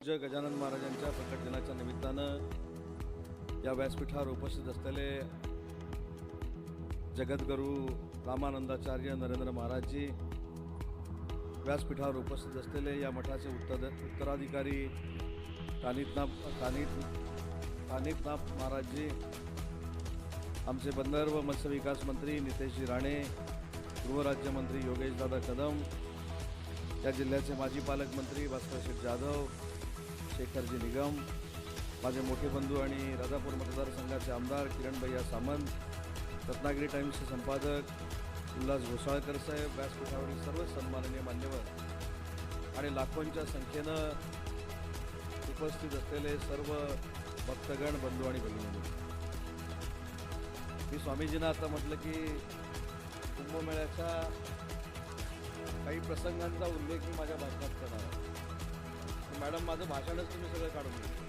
पूज्य गजानन महाराजांच्या प्रकट दिनाच्या निमित्तानं या व्यासपीठावर उपस्थित असलेले जगद्गुरू रामानंदाचार्य नरेंद्र महाराजजी व्यासपीठावर उपस्थित असलेले या मठाचे उत्तर उत्तराधिकारी कानितनाथ कानित कानितनाथ महाराजजी आमचे बंदर व मत्स्य विकास मंत्री नितेशजी राणे गृहराज्यमंत्री योगेशदादा कदम या जिल्ह्याचे माजी पालकमंत्री भास्कर शेठ जाधव शेखरजी निगम माझे मोठे बंधू आणि राजापूर मतदारसंघाचे आमदार किरणभैया सामंत रत्नागिरी टाईम्सचे संपादक उल्हास घोसाळकर साहेब व्यासपीठावरील सर्व सन्माननीय मान्यवर आणि लाखोंच्या संख्येनं उपस्थित असलेले सर्व भक्तगण बंधू आणि भगिनी मी स्वामीजींना आता म्हटलं की कुंभमेळ्याच्या काही प्रसंगांचा उल्लेख मी माझ्या भाषणात करणार आहे. मॅडम माझं भाषणच तुम्ही सगळं काढून घेतलं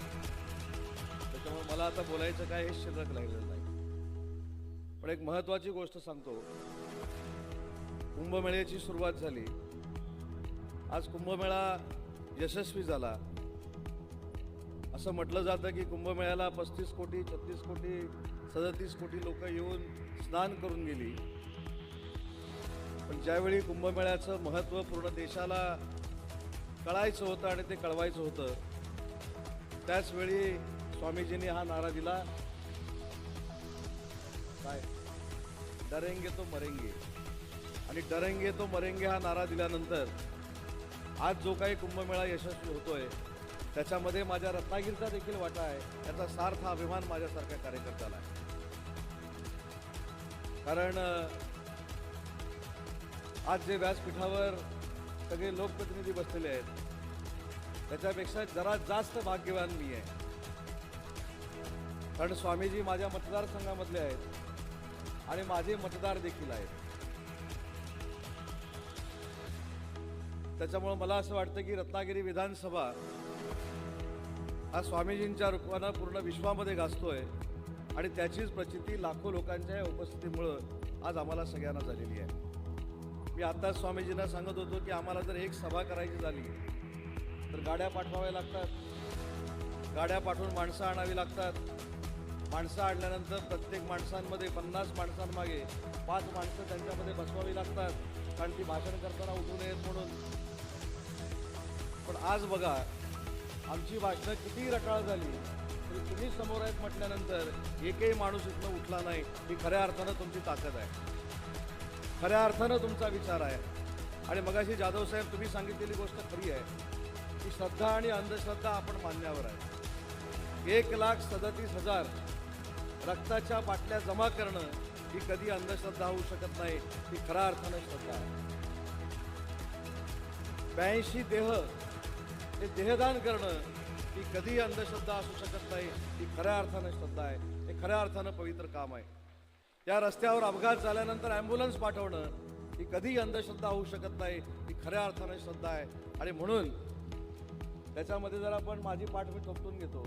त्याच्यामुळे मला आता बोलायचं काय हे शिल्लक राहिलेलं नाही. पण एक महत्वाची गोष्ट सांगतो. कुंभमेळ्याची सुरुवात झाली. आज कुंभमेळा यशस्वी झाला. असं म्हटलं जातं की कुंभमेळ्याला पस्तीस कोटी छत्तीस कोटी सदतीस कोटी लोक येऊन स्नान करून गेली. पण ज्यावेळी कुंभमेळ्याचं महत्त्व पूर्ण देशाला कळायचं होतं आणि ते कळवायचं होतं. त्याचवेळी स्वामीजींनी हा नारा दिला. काय? डरेंगे तो मरेंगे. आणि डरेंगे तो मरेंगे हा नारा दिल्यानंतर आज जो काही कुंभमेळा यशस्वी होतोय त्याच्यामध्ये माझ्या रत्नागिरीचा देखील वाटा आहे. त्याचा सार्थ अभिमान माझ्यासारख्या कार्यकर्त्याला आहे. कारण आज जे व्यासपीठावर सगळे लोकप्रतिनिधी बसलेले आहेत. त्याच्यापेक्षा जरा जास्त भाग्यवान मी आहे. कारण स्वामीजी माझ्या मतदारसंघामधले आहेत आणि माझे मतदार देखील आहेत. त्याच्यामुळं मला असं वाटतं की रत्नागिरी विधानसभा हा स्वामीजींच्या रूपानं पूर्ण विश्वामध्ये गाजतोय आणि त्याचीच प्रचिती लाखो लोकांच्या या उपस्थितीमुळं आज आम्हाला सगळ्यांना झालेली आहे. मी आत्ताच स्वामीजींना सांगत होतो की आम्हाला जर एक सभा करायची झाली तर गाड्या पाठवाव्या लागतात. गाड्या पाठवून माणसं आणावी लागतात. माणसं आणल्यानंतर प्रत्येक माणसांमध्ये पन्नास माणसांमागे पाच माणसं त्यांच्यामध्ये बसवावी लागतात कारण ती भाषण करताना उठू नयेत म्हणून. पण आज बघा आमची भाषणं किती रटाळ झाली तरी तुम्ही समोर आहेत म्हटल्यानंतर एकही माणूस इथनं उठला नाही ही खऱ्या अर्थानं तुमची ताकद आहे. खऱ्या अर्थानं तुमचा विचार आहे. आणि मगाशी जाधव साहेब तुम्ही सांगितलेली गोष्ट खरी आहे. की श्रद्धा आणि अंधश्रद्धा आपण मानण्यावर आहे. एक लाख सदतीस हजार रक्ताच्या बाटल्या जमा करणं ही कधी अंधश्रद्धा होऊ शकत नाही ही खऱ्या अर्थानं श्रद्धा आहे. ब्याऐंशी देह हे देहदान करणं ही कधीही अंधश्रद्धा असू शकत नाही ही खऱ्या अर्थानं श्रद्धा आहे. हे खऱ्या अर्थानं पवित्र काम आहे. त्या रस्त्यावर अपघात झाल्यानंतर ॲम्ब्युलन्स पाठवणं ही कधीही अंधश्रद्धा होऊ शकत नाही ही खऱ्या अर्थानं श्रद्धा आहे. आणि म्हणून त्याच्यामध्ये जर आपण माझी पाठ मी थोपटून घेतो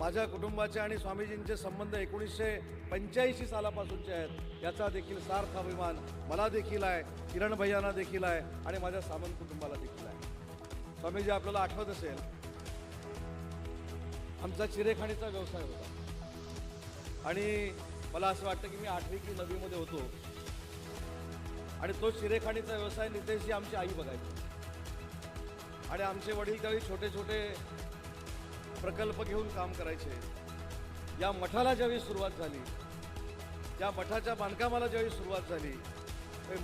माझ्या कुटुंबाचे आणि स्वामीजींचे संबंध एकोणीसशे पंच्याऐंशी सालापासूनचे आहेत याचा देखील सार्थ अभिमान मला देखील आहे किरण भैयांना देखील आहे आणि माझ्या सामंत कुटुंबाला देखील आहे. स्वामीजी आपल्याला आठवत असेल आमचा चिरेखाणीचा व्यवसाय होता. आणि मला असं वाटतं की मी आठवी की नववीमध्ये होतो. आणि तो शिरेखाणीचा व्यवसाय नितेशजी आमची आई बघायची. आणि आमचे वडील त्यावेळी छोटे छोटे प्रकल्प घेऊन काम करायचे. या मठाला ज्यावेळी सुरुवात झाली या मठाच्या बांधकामाला ज्यावेळी सुरुवात झाली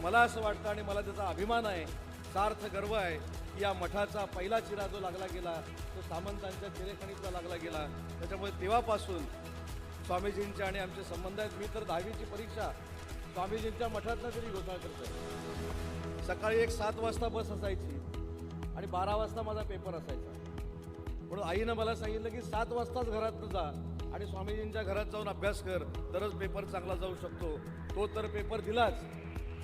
मला असं वाटतं आणि मला त्याचा अभिमान आहे सार्थ गर्व आहे की या मठाचा पहिला चिरा जो लागला गेला तो सामंतांच्या चिरेखणीचा लागला गेला. त्याच्यामुळे तेव्हापासून स्वामीजींचे आणि आमचे संबंध आहेत. मी तर दहावीची परीक्षा स्वामीजींच्या मठातनं तरी घोषणा करतो सकाळी एक सात वाजता बस असायची आणि बारा वाजता माझा पेपर असायचा. म्हणून आईनं मला सांगितलं की सात वाजताच घरात जा आणि स्वामीजींच्या घरात जाऊन अभ्यास कर. तरच पेपर चांगला जाऊ शकतो. तो तर पेपर दिलाच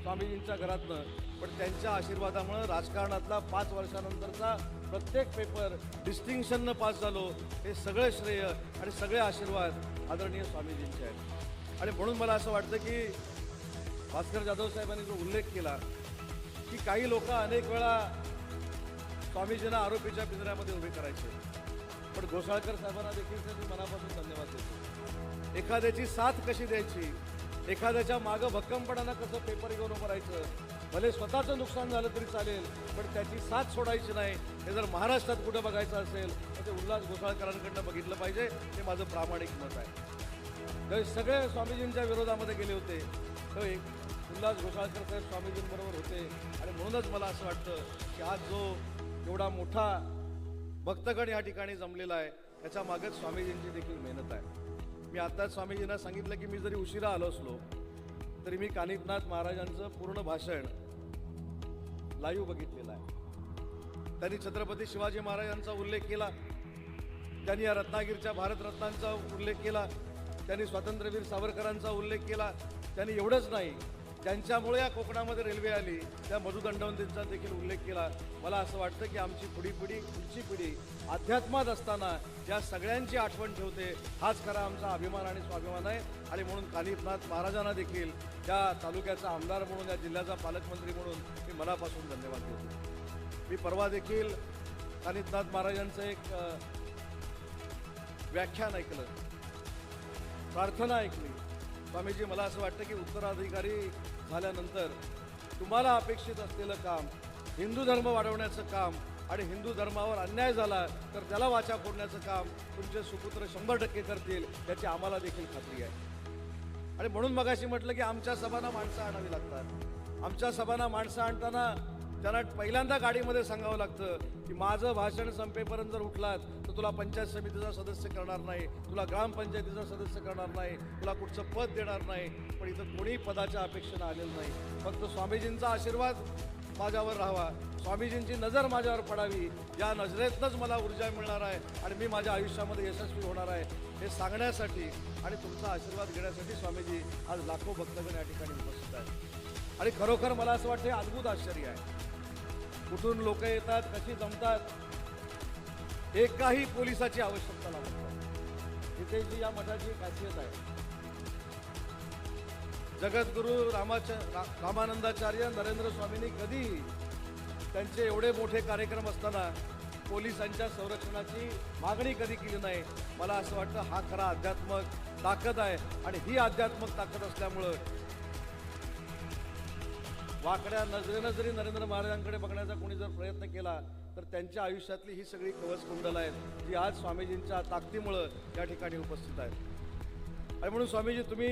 स्वामीजींच्या घरातनं. पण त्यांच्या आशीर्वादामुळं राजकारणातला पाच वर्षानंतरचा प्रत्येक पेपर डिस्टिंक्शननं पास झालो. हे सगळे श्रेय आणि सगळे आशीर्वाद आदरणीय स्वामीजींचे आहेत. आणि म्हणून मला असं वाटतं की भास्कर जाधव साहेबांनी जो उल्लेख केला की काही लोक अनेक वेळा स्वामीजींना आरोपीच्या पिंजऱ्यामध्ये उभे करायचे. पण घोसाळकर साहेबांना देखील तर मी मनापासून धन्यवाद देतो. एखाद्याची साथ कशी द्यायची? एखाद्याच्या मागं भक्कमपणानं कसं पेपर घेऊन उभं राहायचं? भले स्वतःचं नुकसान झालं तरी चालेल पण त्याची साथ सोडायची नाही हे जर महाराष्ट्रात कुठं बघायचं असेल ते उल्हास घोसाळकरांकडनं बघितलं पाहिजे. हे माझं प्रामाणिक मत आहे. ज्यावेळी सगळे स्वामीजींच्या विरोधामध्ये गेले होते. त्यावेळी उल्हास घोसाळकर साहेब स्वामीजींबरोबर होते. आणि म्हणूनच मला असं वाटतं की आज जो एवढा मोठा भक्तगण या ठिकाणी जमलेला आहे त्याच्या मागच स्वामीजींची देखील मेहनत आहे. मी आत्ताच स्वामीजींना सांगितलं की मी जरी उशिरा आलो असलो तरी मी कानिपनाथ महाराजांचं पूर्ण भाषण लाईव्ह बघितलेलं आहे. त्यांनी छत्रपती शिवाजी महाराजांचा उल्लेख केला. त्यांनी या रत्नागिरीच्या भारतरत्नांचा उल्लेख केला. त्यांनी स्वातंत्र्यवीर सावरकरांचा उल्लेख केला. त्यांनी एवढंच नाही ज्यांच्यामुळे या कोकणामध्ये रेल्वे आली त्या मधुदंडवंतींचा देखील उल्लेख केला. मला असं वाटतं की आमची पुढी पिढी पुढची पिढी अध्यात्मात असताना या सगळ्यांची आठवण ठेवते हाच खरा आमचा अभिमान आणि स्वाभिमान आहे. आणि म्हणून कानिपनाथ महाराजांना देखील या तालुक्याचा आमदार म्हणून या जिल्ह्याचा पालकमंत्री म्हणून मी मनापासून धन्यवाद देतो. मी परवा देखील कानिपनाथ महाराजांचं एक व्याख्यान ऐकलं. प्रार्थना ऐकली. स्वामीजी मला असं वाटतं की उत्तराधिकारी झाल्यानंतर तुम्हाला अपेक्षित असलेलं काम हिंदू धर्म वाढवण्याचं काम आणि हिंदू धर्मावर अन्याय झाला तर त्याला वाचा फोडण्याचं काम तुमचे सुपुत्र शंभर टक्के करतील याची आम्हाला देखील खात्री आहे. आणि म्हणून मगाशी म्हटलं की आमच्या सभांना माणसं आणावी लागतात. आमच्या सभांना माणसं आणताना त्यांना पहिल्यांदा गाडीमध्ये सांगावं लागतं की माझं भाषण संपेपर्यंत जर उठलात तर तुला पंचायत समितीचा सदस्य करणार नाही तुला ग्रामपंचायतीचा सदस्य करणार नाही तुला कुठचं पद देणार नाही. पण इथं कोणी पदाच्या अपेक्षेनं आलेलं नाही. फक्त स्वामीजींचा आशीर्वाद माझ्यावर राहावा. स्वामीजींची नजर माझ्यावर पडावी. या नजरेतनंच मला ऊर्जा मिळणार आहे आणि मी माझ्या आयुष्यामध्ये यशस्वी होणार आहे हे सांगण्यासाठी आणि तुमचा आशीर्वाद घेण्यासाठी स्वामीजी आज लाखो भक्तगण या ठिकाणी उपस्थित आहेत. आणि खरोखर मला असं वाटतं अद्भुत आश्चर्य आहे. कुठून लोक येतात कशी जमतात एकाही पोलिसाची आवश्यकता लागत तिथे जी या मठाची खासियत आहे. जगद्गुरू रामाच रा- रामानंदाचार्य नरेंद्र स्वामींनी कधीही त्यांचे एवढे मोठे कार्यक्रम असताना पोलिसांच्या संरक्षणाची मागणी कधी केली नाही मला असं वाटतं हा खरा अध्यात्मक ताकद आहे. आणि ही अध्यात्मक ताकद असल्यामुळं वाकड्या नजरेनं जरी नरेंद्र महाराजांकडे बघण्याचा कोणी जर प्रयत्न केला तर त्यांच्या आयुष्यातली ही सगळी कवच कुंडल आहेत जी आज स्वामीजींच्या ताकदीमुळं या ठिकाणी उपस्थित आहेत. आणि म्हणून स्वामीजी तुम्ही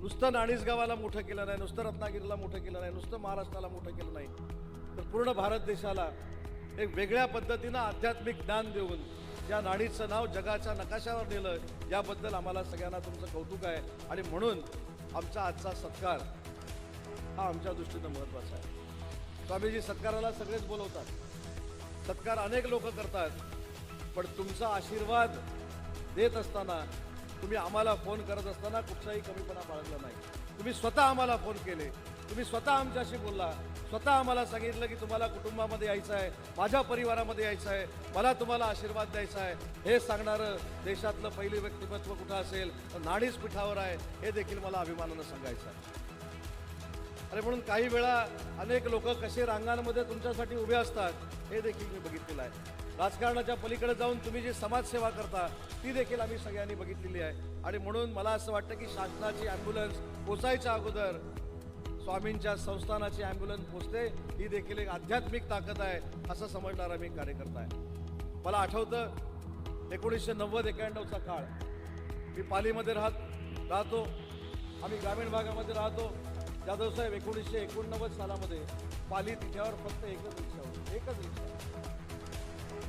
नुसतं नाणीसगावाला मोठं केलं नाही नुसतं रत्नागिरीला मोठं केलं नाही नुसतं महाराष्ट्राला मोठं केलं नाही तर पूर्ण भारत देशाला एक वेगळ्या पद्धतीनं आध्यात्मिक ज्ञान देऊन या नाणीचं नाव जगाच्या नकाशावर नेलं याबद्दल आम्हाला सगळ्यांना तुमचं कौतुक आहे. आणि म्हणून आमचा आजचा सत्कार हा आमच्या दृष्टीनं महत्त्वाचा आहे. स्वामीजी सत्काराला सगळेच बोलवतात. सत्कार अनेक लोक करतात. पण तुमचा आशीर्वाद देत असताना तुम्ही आम्हाला फोन करत असताना कुठचाही कमीपणा बाळगला नाही. तुम्ही स्वतः आम्हाला फोन केले. तुम्ही स्वतः आमच्याशी बोलला. स्वतः आम्हाला सांगितलं की तुम्हाला कुटुंबामध्ये यायचं आहे माझ्या परिवारामध्ये यायचं आहे मला तुम्हाला आशीर्वाद द्यायचा आहे. हे सांगणारं देशातलं पहिलं व्यक्तिमत्व कुठं असेल? तर नाणीच पिठावर आहे. हे देखील मला अभिमानानं सांगायचं आहे. आणि म्हणून काही वेळा अनेक लोक कसे रांगांमध्ये तुमच्यासाठी उभे असतात हे देखील मी बघितलेलं आहे. राजकारणाच्या पलीकडे जाऊन तुम्ही जी समाजसेवा करता ती देखील आम्ही सगळ्यांनी बघितलेली आहे. आणि म्हणून मला असं वाटतं की शासनाची ॲम्ब्युलन्स पोचायच्या अगोदर स्वामींच्या संस्थानाची ॲम्ब्युलन्स पोचते ही देखील एक आध्यात्मिक ताकद आहे असं समजणारा मी कार्यकर्ता आहे. मला आठवतं एकोणीसशे नव्वद एक्याण्णवचा काळ. मी पालीमध्ये राहत राहतो. आम्ही ग्रामीण भागामध्ये राहतो. जाधवसाहेब एकोणीसशे एकोणनव्वद सालामध्ये पाली तिच्यावर फक्त एकच रिक्षा होती. एकच रिक्षा.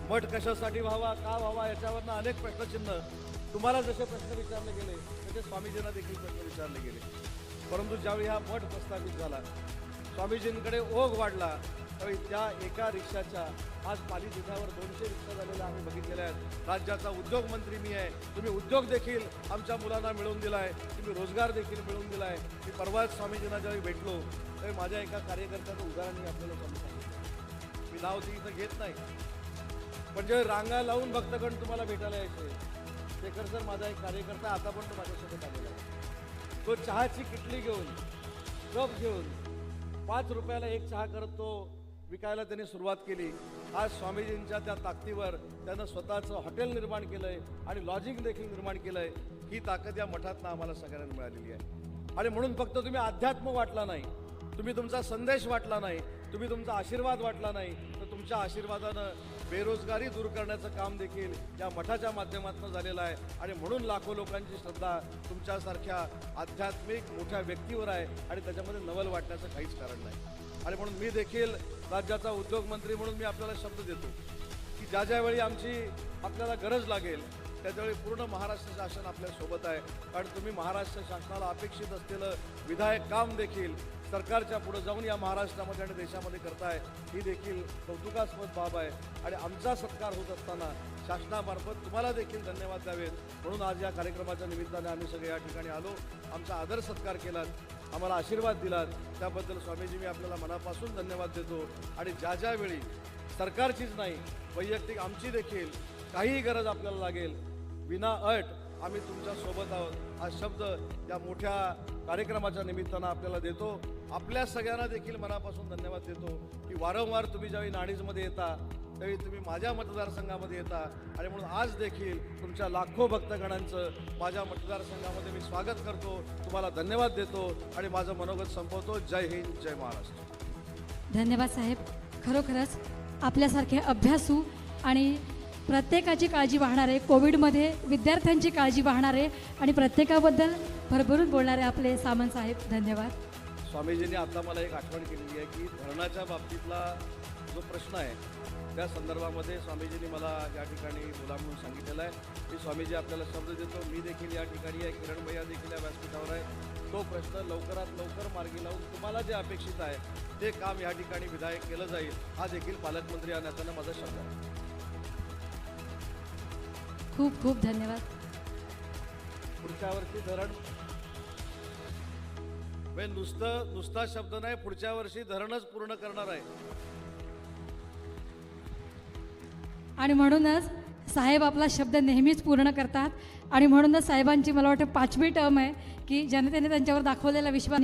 मठ कशासाठी व्हावा का व्हावा याच्यावरनं अनेक प्रश्नचिन्ह तुम्हाला जसे प्रश्न विचारले गेले तसे स्वामीजींना देखील प्रश्न विचारले गेले. परंतु ज्यावेळी हा मठ प्रस्थापित झाला स्वामीजींकडे ओघ वाढला त्यावेळी त्या एका रिक्षाच्या आज पाली जिल्ह्यावर दोनशे रिक्षा झालेल्या आम्ही बघितलेल्या आहेत. राज्याचा उद्योग मंत्री मी आहे. तुम्ही उद्योग देखील आमच्या मुलांना मिळवून दिला आहे तुम्ही रोजगार देखील मिळवून दिला आहे मी परवाच स्वामीजींना ज्यावेळी भेटलो त्यावेळी माझ्या एका कार्यकर्त्याचं उदाहरण मी आपल्याला सांगू सांगितलं मी नाव ती इथं घेत नाही. पण जे रांगा लावून भक्तगण तुम्हाला भेटायला यायचे शेखर सर माझा एक कार्यकर्ता आता पण तो माझ्यासोबत आलेला आहे. तो चहाची किटली घेऊन कप घेऊन पाच रुपयाला एक चहा करत तो विकायला त्यांनी सुरुवात केली. आज स्वामीजींच्या त्या ताकदीवर त्यानं स्वतःचं हॉटेल निर्माण केलं आहे आणि लॉजिंग देखील निर्माण केलं आहे ही ताकद या मठातनं आम्हाला सगळ्यांना मिळालेली आहे. आणि म्हणून फक्त तुम्ही अध्यात्म वाटला नाही तुम्ही तुमचा संदेश वाटला नाही तुम्ही तुमचा आशीर्वाद वाटला नाही तर तुमच्या आशीर्वादानं बेरोजगारी दूर करण्याचं काम देखील या मठाच्या माध्यमातून झालेलं आहे. आणि म्हणून लाखो लोकांची श्रद्धा तुमच्यासारख्या आध्यात्मिक मोठ्या व्यक्तीवर आहे आणि त्याच्यामध्ये नवल वाटण्याचं काहीच कारण नाही. आणि म्हणून मी देखील राज्याचा उद्योगमंत्री म्हणून मी आपल्याला शब्द देतो की ज्या ज्यावेळी आमची आपल्याला गरज लागेल त्याच्यावेळी पूर्ण महाराष्ट्र शासन आपल्यासोबत आहे. कारण तुम्ही महाराष्ट्र शासनाला अपेक्षित असलेलं विधायक काम देखील सरकारच्या पुढे जाऊन या महाराष्ट्रामध्ये आणि देशामध्ये करताय ही देखील कौतुकास्पद बाब आहे. आणि आमचा सत्कार होत असताना शासनामार्फत तुम्हाला देखील धन्यवाद द्यावेत. म्हणून आज या कार्यक्रमाच्या निमित्ताने आम्ही सगळे या ठिकाणी आलो. आमचा आदर सत्कार केलात. आम्हाला आशीर्वाद दिलात. त्याबद्दल स्वामीजी मी आपल्याला मनापासून धन्यवाद देतो. आणि ज्या ज्यावेळी सरकारचीच नाही वैयक्तिक आमची देखील काहीही गरज आपल्याला लागेल विना अट आम्ही तुमच्यासोबत आहोत. हा शब्द या मोठ्या कार्यक्रमाच्या निमित्तानं आपल्याला देतो. आपल्या सगळ्यांना देखील मनापासून धन्यवाद देतो की वारंवार तुम्ही ज्यावेळी नाणीजमध्ये येता त्यावेळी तुम्ही माझ्या मतदारसंघामध्ये येता. आणि म्हणून आज देखील तुमच्या लाखो भक्तगणांचं माझ्या मतदारसंघामध्ये मी स्वागत करतो. तुम्हाला धन्यवाद देतो आणि माझं मनोगत संपवतो. जय हिंद जय महाराष्ट्र. धन्यवाद साहेब. खरोखरच आपल्यासारखे अभ्यासू आणि प्रत्येकाची काळजी वाहणारे कोविडमध्ये विद्यार्थ्यांची काळजी वाहणारे आणि प्रत्येकाबद्दल भरभरून बोलणारे आपले सामंत साहेब धन्यवाद. स्वामीजींनी आता मला एक आठवण केलेली आहे की धरणाच्या बाबतीतला जो प्रश्न आहे त्या संदर्भामध्ये स्वामीजींनी मला या ठिकाणी बोला म्हणून सांगितलेलं आहे. मी स्वामीजी आपल्याला शब्द देतो मी देखील या ठिकाणी आहे किरण भैया देखील या व्यासपीठावर आहे. तो प्रश्न लवकरात लवकर मार्गी लावून तुम्हाला जे अपेक्षित आहे ते काम या ठिकाणी विधायक केलं जाईल हा देखील पालकमंत्री या नात्यानं माझा शब्द आहे. खूप खूप धन्यवाद. पुढच्या वर्षी धरण म्हणजे नुसतं नुसता शब्द नाही पुढच्या वर्षी धरणच पूर्ण करणार आहे. आणि म्हणूनच साहेब आपला शब्द नेहमीच पूर्ण करतात. आणि म्हणूनच साहेबांची मला वाटतं पाचवी टर्म आहे की जनतेने त्यांच्यावर दाखवलेला विश्वास